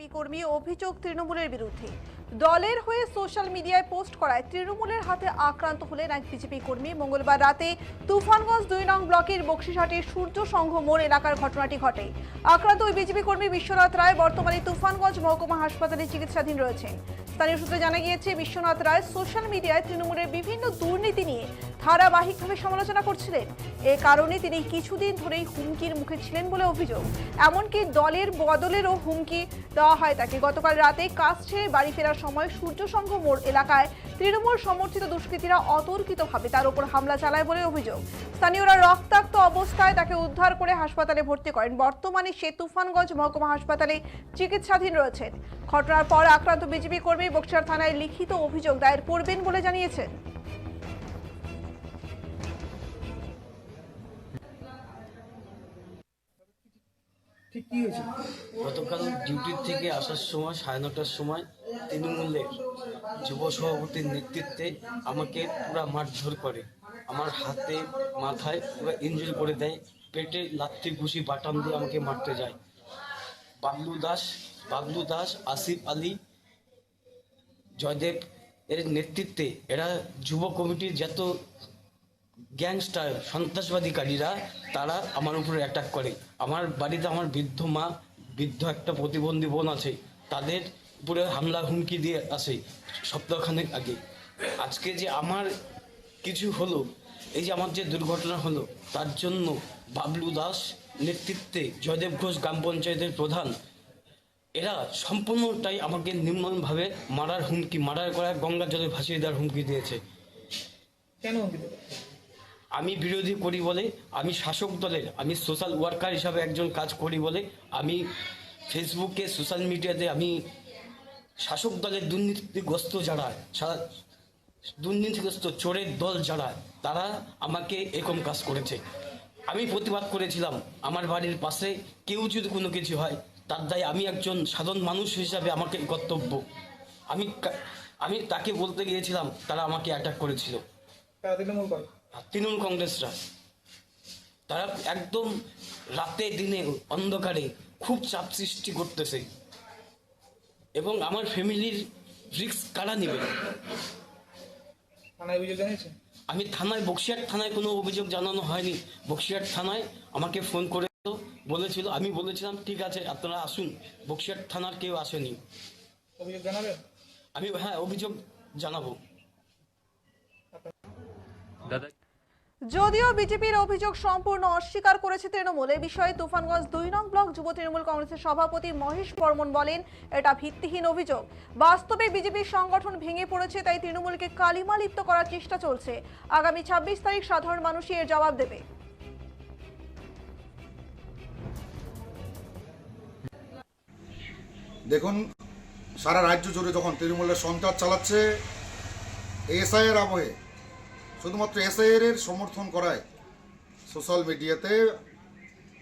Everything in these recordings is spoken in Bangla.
বিজেপি কর্মী অভিযোগ তৃণমূলের বিরুদ্ধে। দলের হয়ে সোশ্যাল মিডিয়ায় পোস্ট করায় তৃণমূলের হাতে আক্রান্ত হলেন এক বিজেপি কর্মী। মঙ্গলবার রাতে তুফানগঞ্জ দুই নং ব্লকের বক্সিরহাটের সূর্য সংঘ মোড় এলাকার ঘটনাটি ঘটে। আক্রান্ত ওই বিজেপি কর্মী বিশ্বনাথ রায় বর্তমানে তুফানগঞ্জ মহকুমা হাসপাতালে চিকিৎসাধীন রয়েছেন। স্থানীয় সূত্রে জানা গিয়েছে, বিশ্বনাথ রায় সোশ্যাল মিডিয়ায় তৃণমূলের বিভিন্ন দুর্নীতি নিয়ে ধারাবাহিকভাবে সমালোচনা করছিলেন। এ কারণে তিনি কিছুদিন ধরেই হুমকির মুখে ছিলেন বলে অভিযোগ। এমনকি দলের বদলেরও হুমকি দেওয়া হয় তাকে। গতকাল রাতে কাজ ছেড়ে বাড়ি ফেরার সময় সূর্যসংঘ মোড় এলাকায় তৃণমূল সমর্থিত দুষ্কৃতীরা অতর্কিতভাবে তার উপর হামলা চালায় বলে অভিযোগ। স্থানীয়রা রক্তাক্ত অবস্থায় তাকে উদ্ধার করে হাসপাতালে ভর্তি করেন। বর্তমানে সে তুফানগঞ্জ মহকুমা হাসপাতালে চিকিৎসাধীন রয়েছেন। ঘটনার পর আক্রান্ত বিজেপি কর্মী বক্সার থানায় লিখিত অভিযোগ দায়ের করবেন বলে জানিয়েছেন। গতকাল ডিউটির থেকে আসার সময় সাড়ে নটার সময় তৃণমূলের যুব সভাপতির নেতৃত্বে আমাকে পুরা মারধর করে। আমার হাতে, মাথায় পুরো ইঞ্জুরি করে দেয়। পেটে লাত্তি, ঘুষি, বাটাম দিয়ে আমাকে মারতে যায়। বাবলু দাস বাবলু দাস, আসিফ আলী, জয়দেব এর নেতৃত্বে এরা যুব কমিটির যত গ্যাংস্টার, সন্ত্রাসবাদীকারীরা তারা আমার উপরে অ্যাটাক করে। আমার বাড়িতে আমার বৃদ্ধ মা, বৃদ্ধ একটা প্রতিবন্ধী বোন আছে, তাদের উপরে হামলা হুমকি দিয়ে আসে সপ্তাহখানেক আগে। আজকে যে আমার কিছু হলো, এই যে আমার যে দুর্ঘটনা হলো, তার জন্য বাবলু দাস নেতৃত্বে জয়দেব ঘোষ গ্রাম পঞ্চায়েতের প্রধান, এরা সম্পূর্ণটাই আমাকে নির্মমভাবে মারার হুমকি, মারার করা গঙ্গা জলে ভাসিয়ে দেওয়ার হুমকি দিয়েছে। কেন অঙ্কিত আমি বিরোধী করি বলে, আমি শাসক দলের, আমি সোশ্যাল ওয়ার্কার হিসাবে একজন কাজ করি বলে, আমি ফেসবুকে সোশ্যাল মিডিয়াতে আমি শাসক দলের দুর্নীতিগ্রস্ত যারা দুর্নীতিগ্রস্ত চোরের দল যারা, তারা আমাকে এরকম কাজ করেছে। আমি প্রতিবাদ করেছিলাম, আমার বাড়ির পাশে কেউ যদি কোনো কিছু হয়, তার দায় আমি একজন সাধারণ মানুষ হিসাবে আমাকে কর্তব্য। আমি আমি তাকে বলতে গিয়েছিলাম, তারা আমাকে অ্যাটাক করেছিল। তৃণমূল তৃণমূল কংগ্রেসরা তারা একদম রাতে দিনে অন্ধকারে খুব চাপ সৃষ্টি করতেছে। এবং আমার ফ্যামিলির রিস্ক কারা নেবে? থানায় অভিযোগ জানিয়েছে? আমি থানায় বক্সিয়াট থানায় কোনো অভিযোগ জানানো হয়নি। বক্সিয়াট থানায় আমাকে ফোন করে বলেছিল আমি বলেছিলাম ঠিক আছে আপনারা আসুন। বক্সিয়াট থানার কেউ আসেনি। অভিযোগ জানাবেন? আমি হ্যাঁ অভিযোগ জানাব। যদিও বিজেপির অভিযোগ সম্পূর্ণ অস্বীকার করেছে তৃণমূল, এ বিষয়ে তুফানগঞ্জ দুই নং ব্লক যুব তৃণমূল কংগ্রেসের সভাপতি মহেশ বর্মন বলেন, এটা ভিত্তিহীন অভিযোগ। বাস্তবে বিজেপির সংগঠন ভেঙে পড়েছে, তাই তৃণমূলকে কালিমা লিপ্ত করার চেষ্টা চলছে। আগামী ছাব্বিশ তারিখ সাধারণ মানুষই এর জবাব দেবে। দেখুন, সারা রাজ্য জুড়ে যখন তৃণমূলের সন্ত্রাস চালাচ্ছে এসআইয়ের আবহে শুধুমাত্র এসআইয়ের সমর্থন করায় সোশ্যাল মিডিয়াতে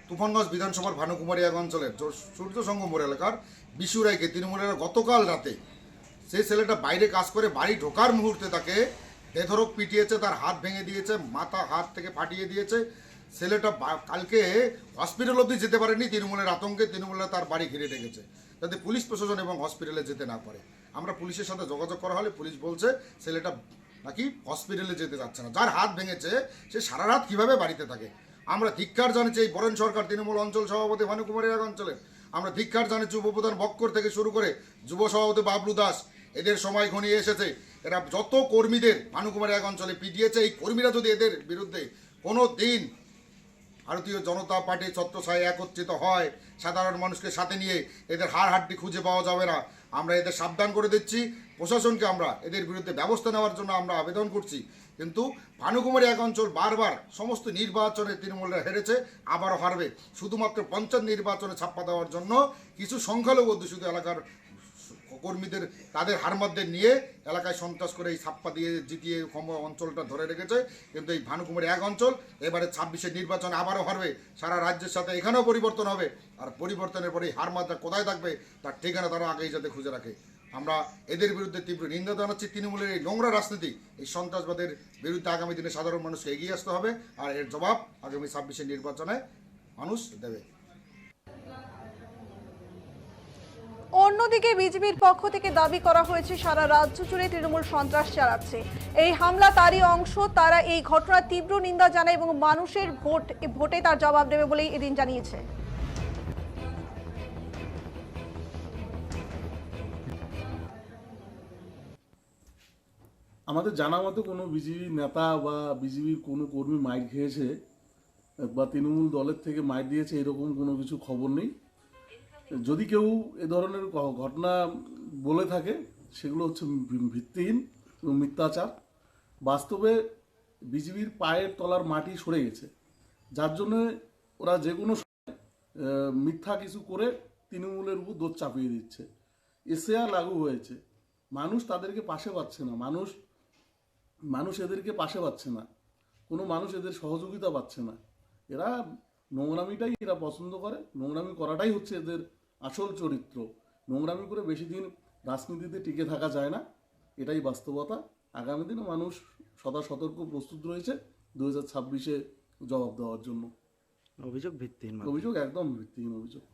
তুফানগঞ্জ বিধানসভার ভানুকুমারী এক অঞ্চলের জ- সূর্যসংঘ এলাকার বিশু রায়কে তৃণমূলের গতকাল রাতে সেই ছেলেটা বাইরে কাজ করে বাড়ি ঢোকার মুহূর্তে তাকে বেধরক পিটিয়েছে, তার হাত ভেঙে দিয়েছে, মাথা হাত থেকে ফাটিয়ে দিয়েছে। ছেলেটা কালকে হসপিটাল অবধি যেতে পারেনি, তৃণমূলের আতঙ্কে তৃণমূলের তার বাড়ি ঘিরে রেখেছে যাতে পুলিশ প্রশাসন এবং হসপিটালে যেতে না পারে। আমরা পুলিশের সাথে যোগাযোগ করা হলে পুলিশ বলছে, ছেলেটা নাকি হসপিটালে যেতে যাচ্ছে না? যার হাত ভেঙেছে, সে সারা রাত কীভাবে বাড়িতে থাকে? আমরা ধিক্কার জানাচ্ছি এই বরেন সরকার তৃণমূল অঞ্চল সভাপতি ভানুকুমারী এক অঞ্চলের আমরা ধিক্কার জানাচ্ছি উপপ্রধান বক্কর থেকে শুরু করে যুব সভাপতি বাবলু দাস। এদের সময় ঘনিয়ে এসেছে। এরা যত কর্মীদের ভানুকুমারী এক অঞ্চলে পিটিয়েছে, এই কর্মীরা যদি এদের বিরুদ্ধে কোনো দিন ভারতীয় জনতা পার্টি ছত্রছায় একত্রিত হয়, সাধারণ মানুষকে সাথে নিয়ে এদের হাড় হাড্ডি খুঁজে পাওয়া যাবে না। আমরা এদের সাবধান করে দিচ্ছি। প্রশাসনকে আমরা এদের বিরুদ্ধে ব্যবস্থা নেওয়ার জন্য আমরা আবেদন করছি। কিন্তু ভানুকুমারী এক অঞ্চল বারবার সমস্ত নির্বাচনে তৃণমূলরা হেরেছে, আবারও হারবে। শুধুমাত্র পঞ্চায়েত নির্বাচনে ছাপ্পা দেওয়ার জন্য কিছু সংখ্যালঘু অধ্যুষিত এলাকার কর্মীদের তাদের হারমাদদের নিয়ে এলাকায় সন্ত্রাস করে এই ছাপ্পা দিয়ে জিতিয়ে অঞ্চলটা ধরে রেখেছে। কিন্তু এই ভানুকুমারী এক অঞ্চল, এবারে ছাব্বিশের নির্বাচন আবারও হারবে। সারা রাজ্যের সাথে এখানেও পরিবর্তন হবে। আর পরিবর্তনের পরে এই হারমাদরা কোথায় থাকবে, তার ঠিকানা তারা আগেই যাতে খুঁজে রাখে। আমরা এদের বিরুদ্ধে তীব্র নিন্দা জানাচ্ছি। তৃণমূলের এই নোংরা রাজনীতি, এই সন্ত্রাসবাদের বিরুদ্ধে আগামী দিনে সাধারণ মানুষকে এগিয়ে আসতে হবে। আর এর জবাব আগামী ছাব্বিশের নির্বাচনে মানুষ দেবে। অন্যদিকে বিজেপির পক্ষ থেকে দাবি করা হয়েছে, সারা রাজ্য জুড়ে তৃণমূল সন্ত্রাস চালাচ্ছে। এই হামলা তারই অংশ, তারা এই ঘটনার তীব্র নিন্দা জানায় এবং মানুষের ভোট, ভোটে তার জবাব দেবে বলেই এদিন জানিয়েছে। আমাদের জানা মতো কোনো বিজেপি নেতা বা বিজেপির কোনো কর্মী মাইর খেয়েছে, বা তৃণমূল দলের থেকে মাইর দিয়েছে, এরকম কোনো কিছু খবর নেই। যদি কেউ এ ধরনের ঘটনা বলে থাকে, সেগুলো হচ্ছে ভিত্তিহীন এবং মিথ্যাচার। বাস্তবে বিজেপির পায়ের তলার মাটি সরে গেছে। যার জন্য ওরা যে কোনো মিথ্যা কিছু করে তৃণমূলের উপর দোষ চাপিয়ে দিচ্ছে। এসএআর লাগু হয়েছে। মানুষ তাদেরকে পাশে পাচ্ছে না। মানুষ মানুষ এদেরকে পাশে পাচ্ছে না। কোনো মানুষ এদের সহযোগিতা পাচ্ছে না। এরা নোংরামিটাই এরা পছন্দ করে। নোংরামি করাটাই হচ্ছে এদের আসল চরিত্র। নোংরামি করে বেশি দিন রাজনীতিতে টিকে থাকা যায় না। এটাই বাস্তবতা। আগামী দিনে মানুষ সদা সতর্ক প্রস্তুত রয়েছে দু হাজার ছাব্বিশে জবাব দেওয়ার জন্য। অভিযোগ ভিত্তিহীন অভিযোগ একদম ভিত্তিহীন অভিযোগ।